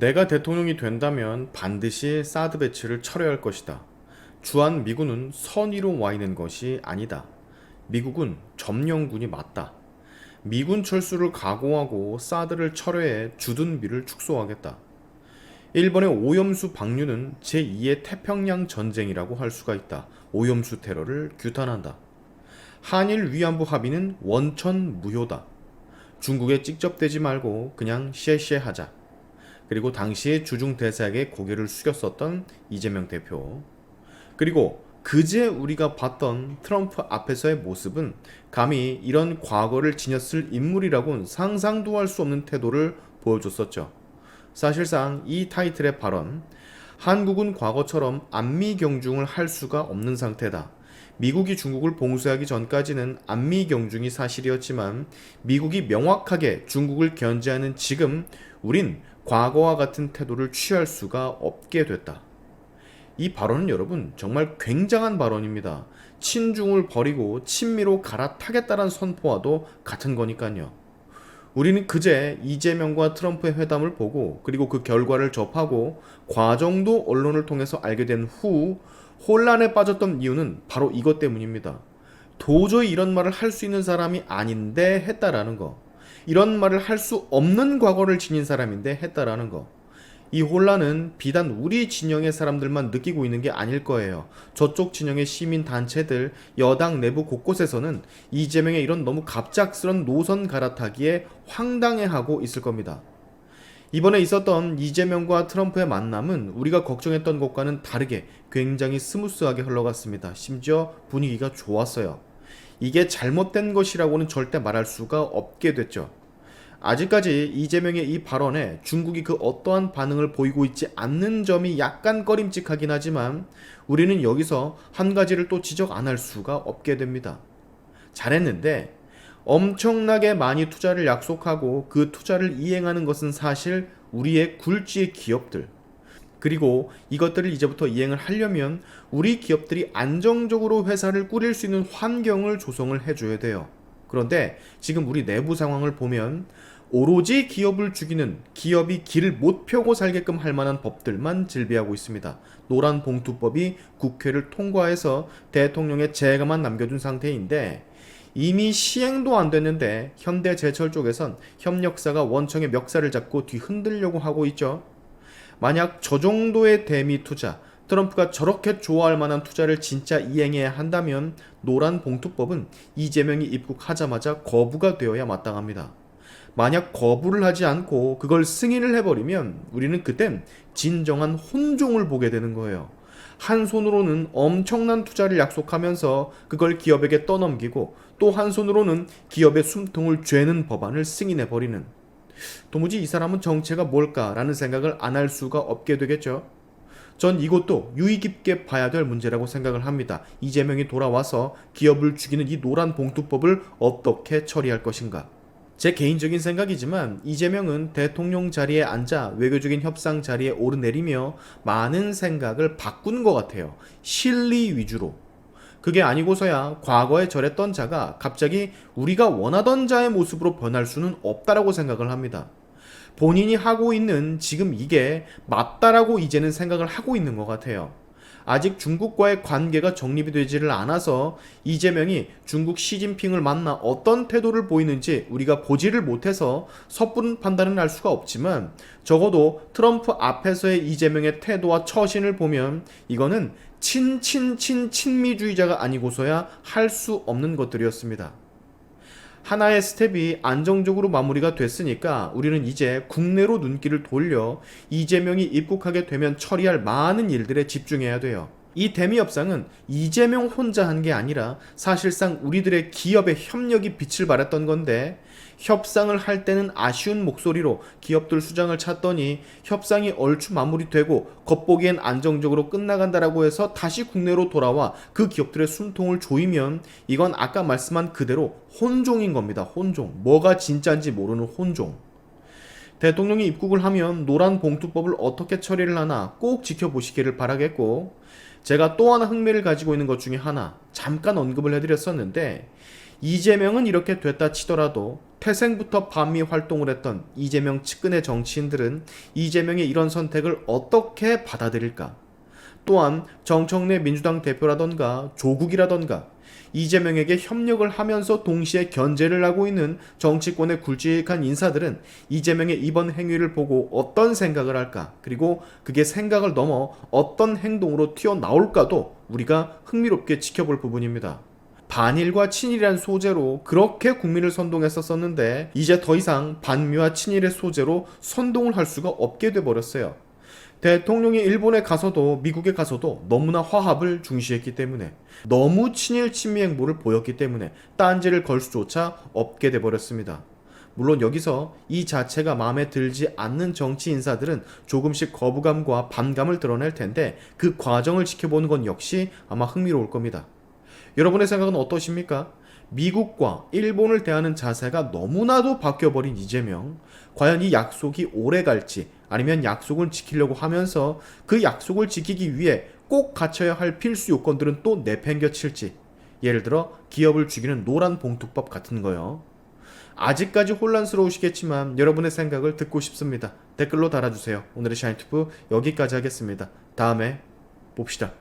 내가 대통령이 된다면 반드시 사드 배치를 철회할 것이다. 주한 미군은 선의로 와 있는 것이 아니다. 미국은 점령군이 맞다. 미군 철수를 각오하고 사드를 철회해 주둔비를 축소하겠다. 일본의 오염수 방류는 제2의 태평양 전쟁이라고 할 수가 있다. 오염수 테러를 규탄한다. 한일 위안부 합의는 원천 무효다. 중국에 찍접대지 말고 그냥 쉐쉐 하자. 그리고 당시의 주중 대사에게 고개를 숙였었던 이재명 대표. 그리고 그제 우리가 봤던 트럼프 앞에서의 모습은 감히 이런 과거를 지녔을 인물이라고는 상상도 할 수 없는 태도를 보여줬었죠. 사실상 이 타이틀의 발언, 한국은 과거처럼 안미 경중을 할 수가 없는 상태다. 미국이 중국을 봉쇄하기 전까지는 안미 경중이 사실이었지만 미국이 명확하게 중국을 견제하는 지금 우린 과거와 같은 태도를 취할 수가 없게 됐다. 이 발언은 여러분 정말 굉장한 발언입니다. 친중을 버리고 친미로 갈아타겠다는 선포와도 같은 거니까요. 우리는 그제 이재명과 트럼프의 회담을 보고 그리고 그 결과를 접하고 과정도 언론을 통해서 알게 된 후 혼란에 빠졌던 이유는 바로 이것 때문입니다. 도저히 이런 말을 할 수 있는 사람이 아닌데 했다라는 거. 이런 말을 할 수 없는 과거를 지닌 사람인데 했다라는 거. 이 혼란은 비단 우리 진영의 사람들만 느끼고 있는 게 아닐 거예요. 저쪽 진영의 시민 단체들, 여당 내부 곳곳에서는 이재명의 이런 너무 갑작스런 노선 갈아타기에 황당해하고 있을 겁니다. 이번에 있었던 이재명과 트럼프의 만남은 우리가 걱정했던 것과는 다르게 굉장히 스무스하게 흘러갔습니다. 심지어 분위기가 좋았어요. 이게 잘못된 것이라고는 절대 말할 수가 없게 됐죠. 아직까지 이재명의 이 발언에 중국이 그 어떠한 반응을 보이고 있지 않는 점이 약간 꺼림칙하긴 하지만 우리는 여기서 한 가지를 또 지적 안 할 수가 없게 됩니다. 잘했는데 엄청나게 많이 투자를 약속하고 그 투자를 이행하는 것은 사실 우리의 굴지의 기업들. 그리고 이것들을 이제부터 이행을 하려면 우리 기업들이 안정적으로 회사를 꾸릴 수 있는 환경을 조성을 해줘야 돼요. 그런데 지금 우리 내부 상황을 보면 오로지 기업을 죽이는 기업이 길을 못 펴고 살게끔 할 만한 법들만 질비하고 있습니다. 노란 봉투법이 국회를 통과해서 대통령의 재가만 남겨둔 상태인데 이미 시행도 안 됐는데 현대제철 쪽에선 협력사가 원청의 멱살을 잡고 뒤흔들려고 하고 있죠. 만약 저 정도의 대미 투자, 트럼프가 저렇게 좋아할 만한 투자를 진짜 이행해야 한다면 노란 봉투법은 이재명이 입국하자마자 거부가 되어야 마땅합니다. 만약 거부를 하지 않고 그걸 승인을 해버리면 우리는 그땐 진정한 혼종을 보게 되는 거예요. 한 손으로는 엄청난 투자를 약속하면서 그걸 기업에게 떠넘기고 또 한 손으로는 기업의 숨통을 죄는 법안을 승인해버리는 도무지 이 사람은 정체가 뭘까라는 생각을 안 할 수가 없게 되겠죠. 전 이것도 유의 깊게 봐야 될 문제라고 생각을 합니다. 이재명이 돌아와서 기업을 죽이는 이 노란 봉투법을 어떻게 처리할 것인가. 제 개인적인 생각이지만 이재명은 대통령 자리에 앉아 외교적인 협상 자리에 오르내리며 많은 생각을 바꾼 것 같아요. 실리 위주로. 그게 아니고서야 과거에 저랬던 자가 갑자기 우리가 원하던 자의 모습으로 변할 수는 없다라고 생각을 합니다. 본인이 하고 있는 지금 이게 맞다라고 이제는 생각을 하고 있는 것 같아요. 아직 중국과의 관계가 정립이 되지를 않아서 이재명이 중국 시진핑을 만나 어떤 태도를 보이는지 우리가 보지를 못해서 섣부른 판단은 할 수가 없지만 적어도 트럼프 앞에서의 이재명의 태도와 처신을 보면 이거는 친친친 친미주의자가 아니고서야 할 수 없는 것들이었습니다. 하나의 스텝이 안정적으로 마무리가 됐으니까 우리는 이제 국내로 눈길을 돌려 이재명이 입국하게 되면 처리할 많은 일들에 집중해야 돼요. 이 대미 협상은 이재명 혼자 한 게 아니라 사실상 우리들의 기업의 협력이 빛을 발했던 건데 협상을 할 때는 아쉬운 목소리로 기업들 수장을 찾더니 협상이 얼추 마무리되고 겉보기엔 안정적으로 끝나간다라고 해서 다시 국내로 돌아와 그 기업들의 숨통을 조이면 이건 아까 말씀한 그대로 혼종인 겁니다. 혼종. 뭐가 진짜인지 모르는 혼종. 대통령이 입국을 하면 노란 봉투법을 어떻게 처리를 하나 꼭 지켜보시기를 바라겠고 제가 또 하나 흥미를 가지고 있는 것 중에 하나 잠깐 언급을 해드렸었는데 이재명은 이렇게 됐다 치더라도 태생부터 반미 활동을 했던 이재명 측근의 정치인들은 이재명의 이런 선택을 어떻게 받아들일까? 또한 정청래 민주당 대표라던가 조국이라던가 이재명에게 협력을 하면서 동시에 견제를 하고 있는 정치권의 굵직한 인사들은 이재명의 이번 행위를 보고 어떤 생각을 할까? 그리고 그게 생각을 넘어 어떤 행동으로 튀어나올까도 우리가 흥미롭게 지켜볼 부분입니다. 반일과 친일이란 소재로 그렇게 국민을 선동했었었는데 이제 더 이상 반미와 친일의 소재로 선동을 할 수가 없게 돼 버렸어요. 대통령이 일본에 가서도 미국에 가서도 너무나 화합을 중시했기 때문에 너무 친일 친미 행보를 보였기 때문에 딴지를 걸 수조차 없게 돼 버렸습니다. 물론 여기서 이 자체가 마음에 들지 않는 정치 인사들은 조금씩 거부감과 반감을 드러낼 텐데 그 과정을 지켜보는 건 역시 아마 흥미로울 겁니다. 여러분의 생각은 어떠십니까? 미국과 일본을 대하는 자세가 너무나도 바뀌어버린 이재명. 과연 이 약속이 오래 갈지 아니면 약속을 지키려고 하면서 그 약속을 지키기 위해 꼭 갖춰야 할 필수 요건들은 또 내팽겨칠지. 예를 들어 기업을 죽이는 노란 봉투법 같은 거요. 아직까지 혼란스러우시겠지만 여러분의 생각을 듣고 싶습니다. 댓글로 달아주세요. 오늘의 샤인투프 여기까지 하겠습니다. 다음에 봅시다.